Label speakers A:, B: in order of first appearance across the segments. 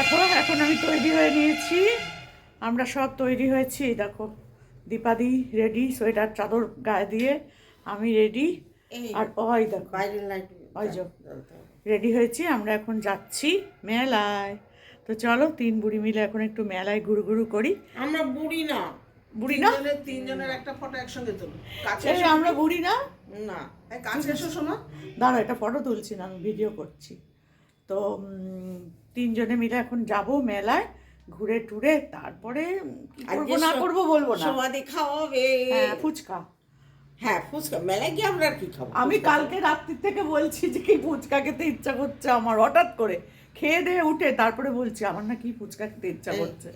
A: দেখো এখন আমি তৈরি হয়ে নিয়েছি। আমরা সব তৈরি হয়েছি দেখো। দীপাদি রেডি সোয়েটার চাদর গায়ে দিয়ে আমি রেডি আর ওই দেখো
B: লাইট
A: ওই রেডি হয়েছি আমরা এখন যাচ্ছি মেলায়। তো চলো তিন বুড়ি মিলে এখন একটু মেলায় ঘুরু ঘুরু করি।
B: আমরা বুড়ি না।
A: বুড়ি না?
B: তিনজনের একটা ফটো একসঙ্গে তুলো কাছে
A: আমরা বুড়ি না?
B: না। কাছে এসো শোনো।
A: দাঁড়া এটা ফটো তুলছি না আমি ভিডিও করছি। তো তিনজনে মিলে এখন যাব মেলায় ঘুরে টুরে তারপরে করব না করব বলব না।
B: সমাধি খাওয়াবে
A: হ্যাঁ ফুচকা।
B: হ্যাঁ ফুচকা। মেলায় গিয়ে আমরা আর কি খাব?
A: আমি কালকে রাত্রি থেকে বলছি যে কি ফুচকা খেতে ইচ্ছা করছে আমার হঠাৎ করে। খেয়ে দিয়ে উঠে তারপরে বলছি আমার না কি ফুচকা খেতে ইচ্ছা করছে।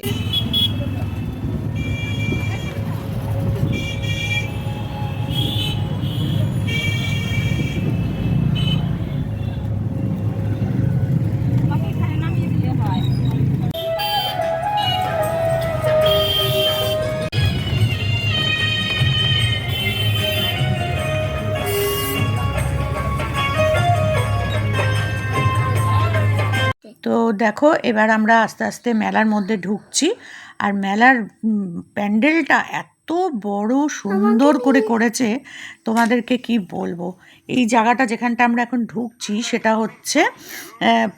A: দেখো এবার আমরা আস্তে আস্তে মেলার মধ্যে ঢুকছি। আর মেলার প্যান্ডেলটা এত বড় সুন্দর করে করেছে তোমাদেরকে কি বলব? এই জায়গাটা যেখানটা আমরা এখন ঢুকছি সেটা হচ্ছে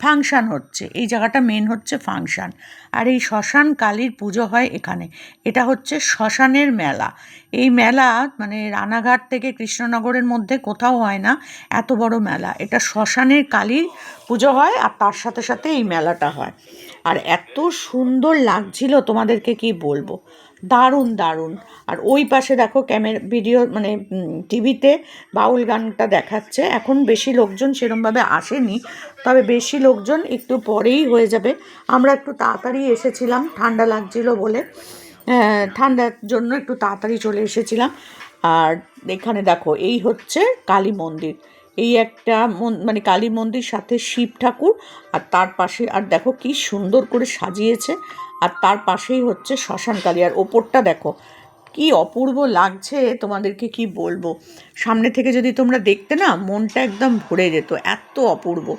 A: ফাংশান হচ্ছে। এই জায়গাটা মেন হচ্ছে ফাংশান। আর এই শ্মশান কালীর পুজো হয় এখানে। এটা হচ্ছে শ্মশানের মেলা। এই মেলা মানে রানাঘাট থেকে কৃষ্ণনগরের মধ্যে কোথাও হয় না এত বড় মেলা। এটা শ্মশানের কালীর পুজো হয় আর তার সাথে সাথে এই মেলাটা হয়। আর এত সুন্দর লাগছিল তোমাদেরকে কি বলব? দারুণ দারুণ। আর ওই পাশে দেখো ক্যামেরা, ভিডিও মানে টিভিতে বাউল গানটা দেখাচ্ছে। এখন বেশি লোকজন সেরমভাবে আসেনি, তবে বেশি লোকজন একটু পরেই হয়ে যাবে। আমরা একটু তাড়াতাড়ি এসেছিলাম, ঠান্ডা লাগছিল বলে। ঠান্ডার জন্য একটু তাড়াতাড়ি চলে এসেছিলাম। আর এখানে দেখো, এই হচ্ছে কালী মন্দির। এই একটা মন- মানে কালী মন্দির সাথে শিব ঠাকুর, আর তার পাশে, আর দেখো কি সুন্দর করে সাজিয়েছে। আর তার পাশেই হচ্ছে শ্মশান কালী। আর ওপরটা দেখো, কি অপূর্ব লাগছে তোমাদেরকে কি বলব? সামনে থেকে যদি তোমরা দেখতে না, মনটা একদম ভরে যেত, এত অপূর্ব।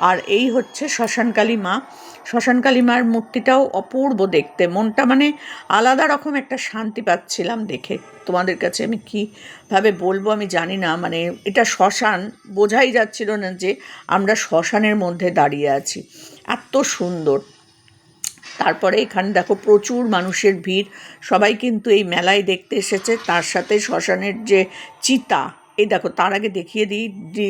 A: আর এই হচ্ছে শ্মশানকালী মা। শ্মশানকালী মার মূর্তিটাও অপূর্ব দেখতে। মনটা মানে আলাদা রকম একটা শান্তি পাচ্ছিলাম দেখে। তোমাদের কাছে আমি কীভাবে বলব আমি জানি না মানে এটা শ্মশান, বোঝাই যাচ্ছিল না যে আমরা শ্মশানের মধ্যে দাঁড়িয়ে আছি। এত সুন্দর। তারপরে এখানে দেখো প্রচুর মানুষের ভিড়। সবাই কিন্তু এই মেলায় দেখতে এসেছে। তার সাথে শ্মশানের যে চিতা, এই দেখো তার আগে দেখিয়ে দিই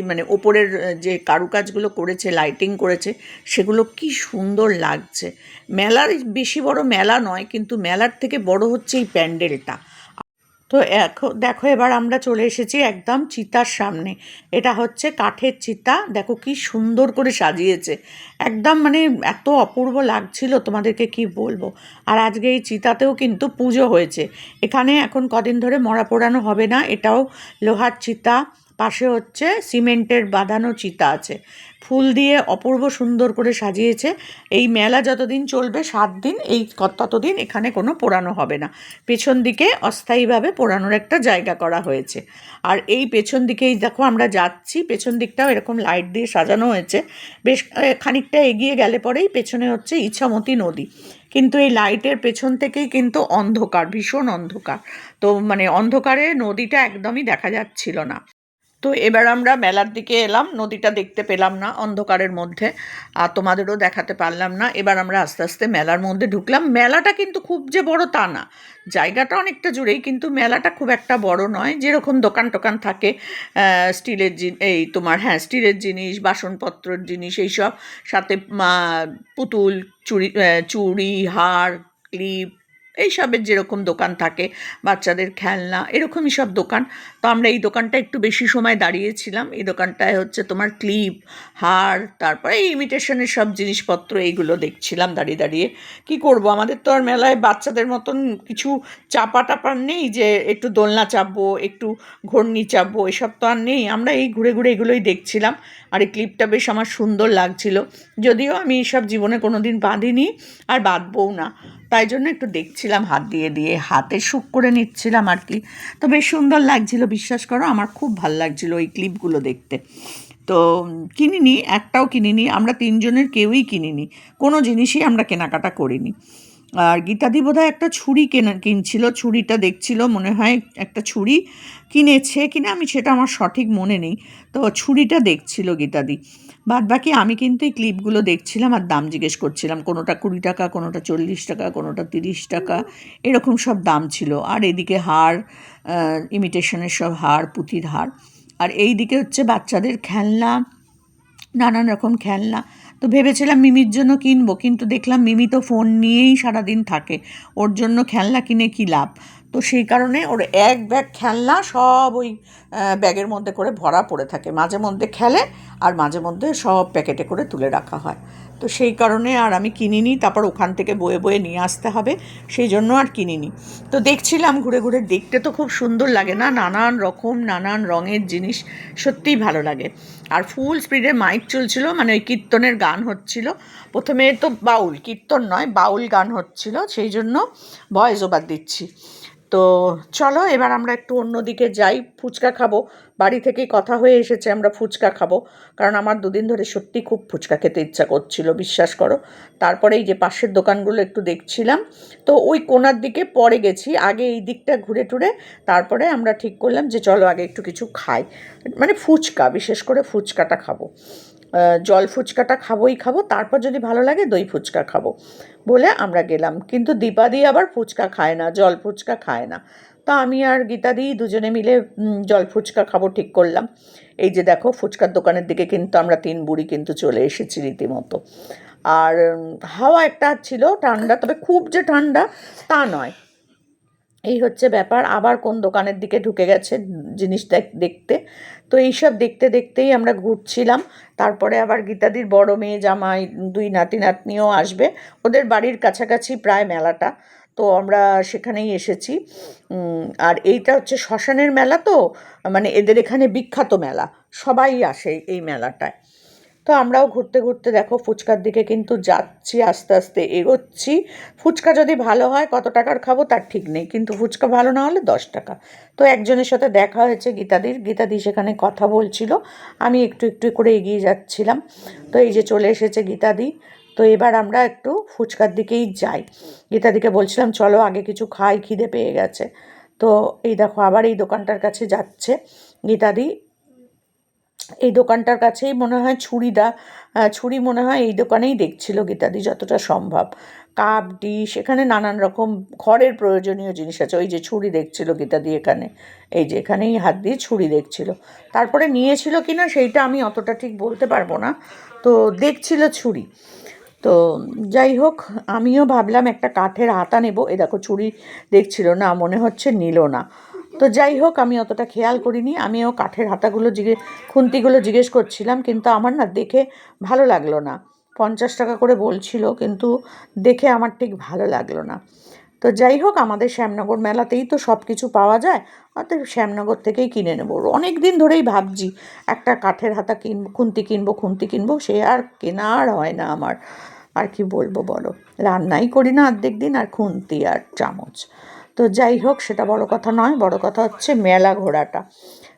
A: মানে ওপরের যে কারুকাজগুলো করেছে লাইটিং করেছে, সেগুলো কি সুন্দর লাগছে। মেলার বেশি বড় মেলা নয়, কিন্তু মেলার থেকে বড় হচ্ছে এই প্যান্ডেলটা। তো দেখো এবার আমরা চলে এসেছি একদম চিতার সামনে। এটা হচ্ছে কাঠের চিতা। দেখো কি সুন্দর করে সাজিয়েছে। একদম মানে এত অপূর্ব লাগছিল তোমাদেরকে কি বলব। আর আজকে এই চিতাতেও কিন্তু পুজো হয়েছে। এখানে এখন কদিন ধরে মরা পোড়ানো হবে না। এটাও লোহার চিতা। পাশে হচ্ছে সিমেন্টের বাঁধানো চিতা আছে। ফুল দিয়ে অপূর্ব সুন্দর করে সাজিয়েছে। এই মেলা যতদিন চলবে, সাত দিন, এই ততদিন এখানে কোনো পোড়ানো হবে না। পেছন দিকে অস্থায়ীভাবে পোড়ানোর একটা জায়গা করা হয়েছে। আর এই পেছন দিকেই দেখো আমরা যাচ্ছি, পেছন দিকটাও এরকম লাইট দিয়ে সাজানো হয়েছে। বেশ খানিকটা এগিয়ে গেলে পরেই পেছনে হচ্ছে ইছামতি নদী। কিন্তু এই লাইটের পেছন থেকেই কিন্তু অন্ধকার, ভীষণ অন্ধকার। তো মানে অন্ধকারে নদীটা একদমই দেখা যাচ্ছিল না। তো এবার আমরা মেলার দিকে এলাম, নদীটা দেখতে পেলাম না অন্ধকারের মধ্যে, আর তোমাদেরও দেখাতে পারলাম না। এবার আমরা আস্তে আস্তে মেলার মধ্যে ঢুকলাম। মেলাটা কিন্তু খুব যে বড় তা না, জায়গাটা অনেকটা জুড়েই, কিন্তু মেলাটা খুব একটা বড় নয়। যেরকম দোকান টোকান থাকে স্টিলের এই তোমার হ্যাঁ স্টিলের জিনিস, বাসনপত্রের জিনিস, এইসব। সাথে পুতুল চুড়ি চুড়ি, হার, ক্লিপ এইসবের যেরকম দোকান থাকে, বাচ্চাদের খেলনা, এরকমই সব দোকান। তো আমরা এই দোকানটা একটু বেশি সময় দাঁড়িয়েছিলাম। এই দোকানটায় হচ্ছে তোমার ক্লিপ, হার, তারপরে এই ইমিটেশনের সব জিনিসপত্র এইগুলো দেখছিলাম দাঁড়িয়ে দাঁড়িয়ে। কি করব? আমাদের তো আর মেলায় বাচ্চাদের মতন কিছু চাপা টাপার নেই যে একটু দোলনা চাপবো, একটু ঘূর্ণি চাপবো, এসব তো আর নেই। আমরা এই ঘুরে ঘুরে এগুলোই দেখছিলাম আর এই ক্লিপটা বেশ আমার সুন্দর লাগছিল। যদিও আমি এসব জীবনে কোনো দিন বাঁধিনি আর বাঁধবও না। তাই জন্য একটু দেখছিলাম, হাত দিয়ে দিয়ে হাতে সুখ করে নিচ্ছিলাম আর কি। তো বেশ সুন্দর লাগছিল, বিশ্বাস করো, আমার খুব ভালো লাগছিল ওই ক্লিপগুলো দেখতে। তো তো কিনিনি, একটাও কিনিনি, আমরা তিনজনের কেউই কিনিনি, কোনো জিনিসই আমরা কেনাকাটা করিনি। আর গীতাদি বোধহয় একটা ছুরি কেনা, কিনছিল, ছুরিটা দেখছিল, মনে হয় একটা ছুরি কিনেছে কিনা, আমি সেটা আমার সঠিক মনে নেই। তো ছুরিটা দেখছিল গীতাদি। বাদ বাকি আমি কিন্তু এই ক্লিপগুলো দেখছিলাম আর দাম জিজ্ঞেস করছিলাম, কোনোটা কুড়ি টাকা, কোনোটা চল্লিশ টাকা, কোনোটা তিরিশ টাকা, এরকম সব দাম ছিল। আর এদিকে হার ইমিটেশনের সব হার পুঁতির হার। আর এই দিকে হচ্ছে বাচ্চাদের খেলনা, নানান রকম খেলনা। তো ভেবেছিলাম মিমির জন্য কিনবো, কিন্তু দেখলাম মিমি তো ফোন নিয়েই সারাদিন থাকে। ওর জন্য খেলনা কিনে কী লাভ? তো সেই কারণে ওর এক ব্যাগ খেলনা সব ওই ব্যাগের মধ্যে করে ভরা পড়ে থাকে। মাঝে মধ্যে খেলে আর মাঝে মধ্যে সব প্যাকেটে করে তুলে রাখা হয়। তো সেই কারণে আর আমি কিনিনি, তারপর ওখান থেকে বয়ে বয়ে নিয়ে আসতে হবে, সেই জন্য আর কিনিনি। তো দেখছিলাম ঘুরে ঘুরে, দেখতে তো খুব সুন্দর লাগে না, নানান রকম, নানান রঙের জিনিস, সত্যিই ভালো লাগে। আর ফুল স্পিডে মাইক চলছিল মানে ওই কীর্তনের গান হচ্ছিল। প্রথমে তো বাউল, কীর্তন নয়, বাউল গান হচ্ছিল, সেই জন্য ভয়েস ওভার দিচ্ছি। তো চলো, এবার আমরা একটু অন্যদিকে যাই। ফুচকা খাব। বাড়ি থেকেই কথা হয়ে এসেছে, আমরা ফুচকা খাব। কারণ আমার দুদিন ধরে সত্যি খুব ফুচকা খেতে ইচ্ছা করছিল, বিশ্বাস করো। তারপরে এই যে পাশের দোকানগুলো একটু দেখছিলাম। তো ওই কোনার দিকে পরে গেছি, আগে এই দিকটা ঘুরে টুরে তারপরে আমরা ঠিক করলাম যে চলো আগে একটু কিছু খাই। মানে ফুচকা, বিশেষ করে ফুচকাটা খাব। জল ফুচকাটা খাবোই খাব, তারপর যদি ভালো লাগে দই ফুচকা খাব বলে আমরা গেলাম। কিন্তু দীপাদি আবার ফুচকা খায় না, জল ফুচকা খায় না। তা আমি আর গীতাদি দুজনে মিলে জল ফুচকা খাব ঠিক করলাম। এই যে দেখো, ফুচকার দোকানের দিকে কিন্তু আমরা তিন বুড়ি কিন্তু চলে এসেছি রীতিমতো। আর হাওয়া একটা ছিল ঠান্ডা, তবে খুব যে ঠান্ডা তা নয়। এই হচ্ছে ব্যাপার। আবার কোন দোকানের দিকে ঢুকে গেছে জিনিস দেখ- দেখতে। তো এইসব দেখতে দেখতেই আমরা ঘুরছিলাম। তারপরে আবার গীতাদির বড় মেয়ে জামাই দুই নাতি নাতনিও আসবে। ওদের বাড়ির কাছাকাছি প্রায় মেলাটা। তো আমরা সেখানেই এসেছি। আর এইটা হচ্ছে শ্মশানের মেলা তো? মানে এদের এখানে বিখ্যাত মেলা। সবাই আসে এই মেলাটায়। তো আমরাও ঘুরতে ঘুরতে দেখো ফুচকার দিকে কিন্তু যাচ্ছি, আস্তে আস্তে এগোচ্ছি। ফুচকা যদি ভালো হয়, কত টাকার খাব তার ঠিক নেই, কিন্তু ফুচকা ভালো না হলে দশ টাকা। তো একজনের সাথে দেখা হয়েছে গীতাদির, গীতাদি সেখানে কথা বলছিল, আমি একটু একটু করে এগিয়ে যাচ্ছিলাম। তো এই যে চলে এসেছে গীতাদি, তো এবার আমরা একটু ফুচকার দিকেই যাই। গীতাদিকে বলছিলাম, চলো আগে কিছু খাই, খিদে পেয়ে গেছে। তো এই দেখো আবার এই দোকানটার কাছে যাচ্ছে গীতাদি। এই দোকানটার কাছেই মনে হয় ছুরিদা ছুরি মনে হয় এই দোকানেই দেখছিল গীতাদি যতটা সম্ভব। কাপ, ডিশ, এখানে নানান রকম ঘরের প্রয়োজনীয় জিনিস আছে। ওই যে ছুরি দেখছিল গীতাদি এখানে। এই যে এখানেই হাত দিয়ে ছুরি দেখছিল। তারপরে নিয়েছিল কি না সেইটা আমি অতটা ঠিক বলতে পারব না। তো দেখছিল ছুরি। তো যাই হোক, আমিও ভাবলাম একটা কাঠের হাতা নেব। এ দেখো ছুরি দেখছিল না, মনে হচ্ছে নিল না। তো যাই হোক, আমি অতটা খেয়াল করিনি। আমিও কাঠের হাতাগুলো জিজ্ঞে খুন্তিগুলো জিজ্ঞেস করছিলাম, কিন্তু আমার না দেখে ভালো লাগল না। পঞ্চাশ টাকা করে বলছিল, কিন্তু দেখে আমার ঠিক ভালো লাগল না। তো যাই হোক, আমাদের শ্যামনগর মেলাতেই তো সব কিছু পাওয়া যায়, অতএব শ্যামনগর থেকেই কিনে নেব। অনেক দিন ধরেই ভাবছি, একটা কাঠের হাতা কিনবো, খুন্তি কিনবো খুন্তি কিনবো, সে আর কেনা আর হয় না আমার। আর কি বলব বলো? রান্নাই করি না অর্ধেক দিন, আর খুন্তি আর চামচ। তো যাই হোক, সেটা বড় কথা নয়, বড় কথা হচ্ছে মেলা ঘোরাটা।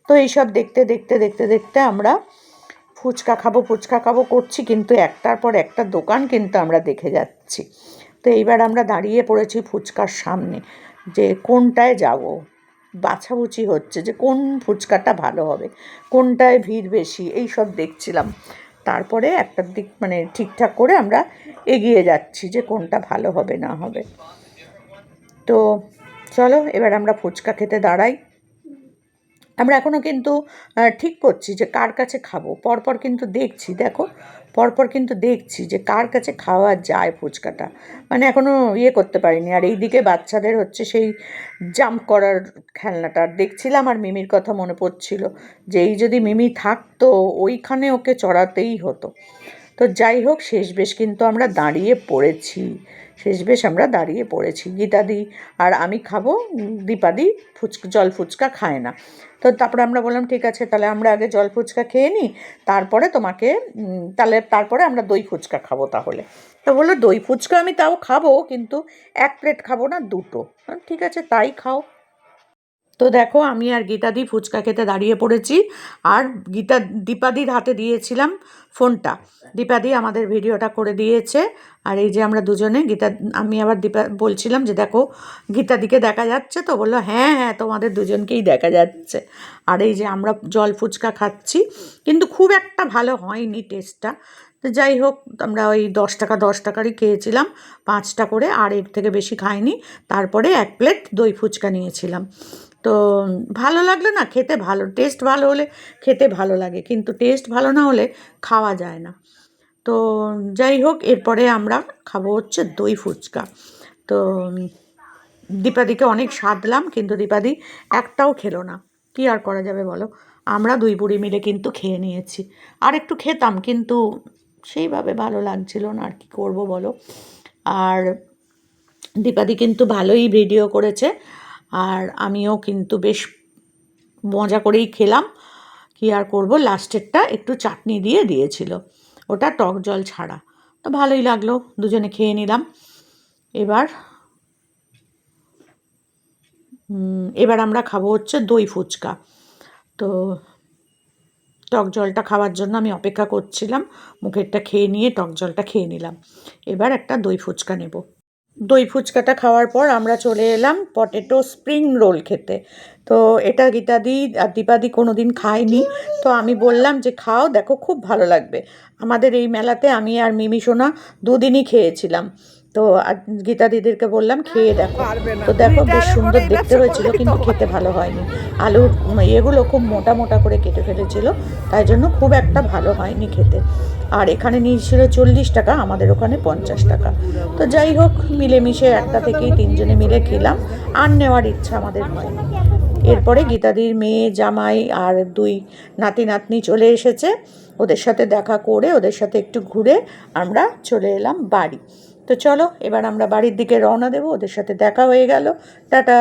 A: তো এইসব দেখতে দেখতে দেখতে দেখতে আমরা ফুচকা খাব ফুচকা খাব করছি, কিন্তু একটার পর একটা দোকান কিন্তু আমরা দেখে যাচ্ছি। তো এইবার আমরা দাঁড়িয়ে পড়েছি ফুচকার সামনে, যে কোনটায় যাব? বাছাবুচি হচ্ছে যে কোন ফুচকাটা ভালো হবে, কোনটায় ভিড় বেশি এই সব দেখছিলাম। তারপরে একটা দিক মানে ঠিকঠাক করে আমরা এগিয়ে যাচ্ছি যে কোনটা ভালো হবে, না হবে। তো চলো, এবার আমরা ফুচকা খেতে দাঁড়াই। আমরা এখনও কিন্তু ঠিক করছি যে কার কাছে খাব। পরপর কিন্তু দেখছি, দেখো, পরপর কিন্তু দেখছি যে কার কাছে খাওয়া যায় ফুচকাটা। মানে এখনও ইয়ে করতে পারিনি। আর এইদিকে বাচ্চাদের হচ্ছে সেই জাম্প করার খেলনাটা। আর দেখছিলাম আর মিমির কথা মনে পড়ছিল যে, এই যদি মিমি থাকতো, ওইখানে ওকে চড়াতেই হতো। তো যাই হোক, শেষ বেশ কিন্তু আমরা দাঁড়িয়ে পড়েছি। শেষ বেশ আমরা দাঁড়িয়ে পড়েছি। গীতাদি আর আমি খাব দীপাদি ফুচকা, জল ফুচকা খায় না। তো তারপরে আমরা বললাম, ঠিক আছে, তাহলে আমরা আগে জল ফুচকা খেয়ে নিই, তারপরে তোমাকে তাহলে তারপরে আমরা দই ফুচকা খাব তাহলে। তো বলল, দই ফুচকা আমি তাও খাব, কিন্তু এক প্লেট খাব না, দুটো। ঠিক আছে, তাই খাও। তো দেখো, আমি আর গীতাদি ফুচকা খেতে দাঁড়িয়ে পড়েছি। আর গীতা, দীপাদির হাতে দিয়েছিলাম ফোনটা। দীপাদি আমাদের ভিডিওটা করে দিয়েছে। আর এই যে আমরা দুজনে, গীতা, আমি আবার দীপা, বলছিলাম যে দেখো, গীতাদিকে দেখা যাচ্ছে তো? বলল হ্যাঁ হ্যাঁ তোমাদের দুজনকেই দেখা যাচ্ছে। আর এই যে আমরা জল ফুচকা খাচ্ছি। কিন্তু খুব একটা ভালো হয়নি টেস্টটা তো যাই হোক, আমরা ওই দশ টাকা, দশ টাকারই খেয়েছিলাম, পাঁচটা করে। আর এর থেকে বেশি খাইনি। তারপরে এক প্লেট দই ফুচকা নিয়েছিলাম। তো ভালো লাগলে না খেতে ভালো টেস্ট ভালো হলে খেতে ভালো লাগে, কিন্তু টেস্ট ভালো না হলে খাওয়া যায় না। তো যাই হোক, এরপরে আমরা খাব হচ্ছে দই ফুচকা। তো দীপাদিকে অনেক সাধলাম কিন্তু দীপাদি একটাও খেলো না। কি আর করা যাবে বলো? আমরা দুই বুড়ি মিলে কিন্তু খেয়ে নিয়েছি। আর একটু খেতাম, কিন্তু সেইভাবে ভালো লাগছিল না, আর কি করব বলো? আর দীপাদি কিন্তু ভালোই ভিডিও করেছে। আর আমিও কিন্তু বেশ মজা করেই খেলাম। কি আর করব? লাস্টেরটা একটু চাটনি দিয়ে দিয়েছিল। ওটা টক জল ছাড়া। তো ভালোই লাগল, দুজনে খেয়ে নিলাম। এবার এবার আমরা খাব হচ্ছে দই ফুচকা। তো টক জলটা খাওয়ার জন্য আমি অপেক্ষা করছিলাম, মুখেরটা খেয়ে নিয়ে টক জলটা খেয়ে নিলাম। এবার একটা দই ফুচকা নেব। দই ফুচকাটা খাওয়ার পর আমরা চলে এলাম পটেটো স্প্রিং রোল খেতে। তো এটা গীতাদি আর দীপাদি কোনো দিন খায়নি। তো আমি বললাম যে, খাও, দেখো, খুব ভালো লাগবে। আমাদের এই মেলাতে আমি আর মিমি সোনা দুদিনই খেয়েছিলাম। তো আর গীতা দিদিরকে বললাম, খেয়ে দেখো। তো দেখো, বেশ সুন্দর দেখতে হয়েছিল, কিন্তু খেতে ভালো হয়নি। আলুর ইয়েগুলো খুব মোটা মোটা করে কেটে ফেলেছিল, তাই জন্য খুব একটা ভালো হয়নি খেতে। আর এখানে নিয়েছিল চল্লিশ টাকা, আমাদের ওখানে পঞ্চাশ টাকা। তো যাই হোক, মিলেমিশে একটা থেকেই তিনজনে মিলে খেলাম। আর নেওয়ার ইচ্ছা আমাদের হয়নি এরপরে গীতাদির মেয়ে, জামাই আর দুই নাতি, নাতনি চলে এসেছে। ওদের সাথে দেখা করে, ওদের সাথে একটু ঘুরে আমরা চলে এলাম বাড়ি। তো চলো, এবার আমরা বাড়ির দিকে রওনা দেবো, ওদের সাথে দেখা হয়ে গেল। টাটা!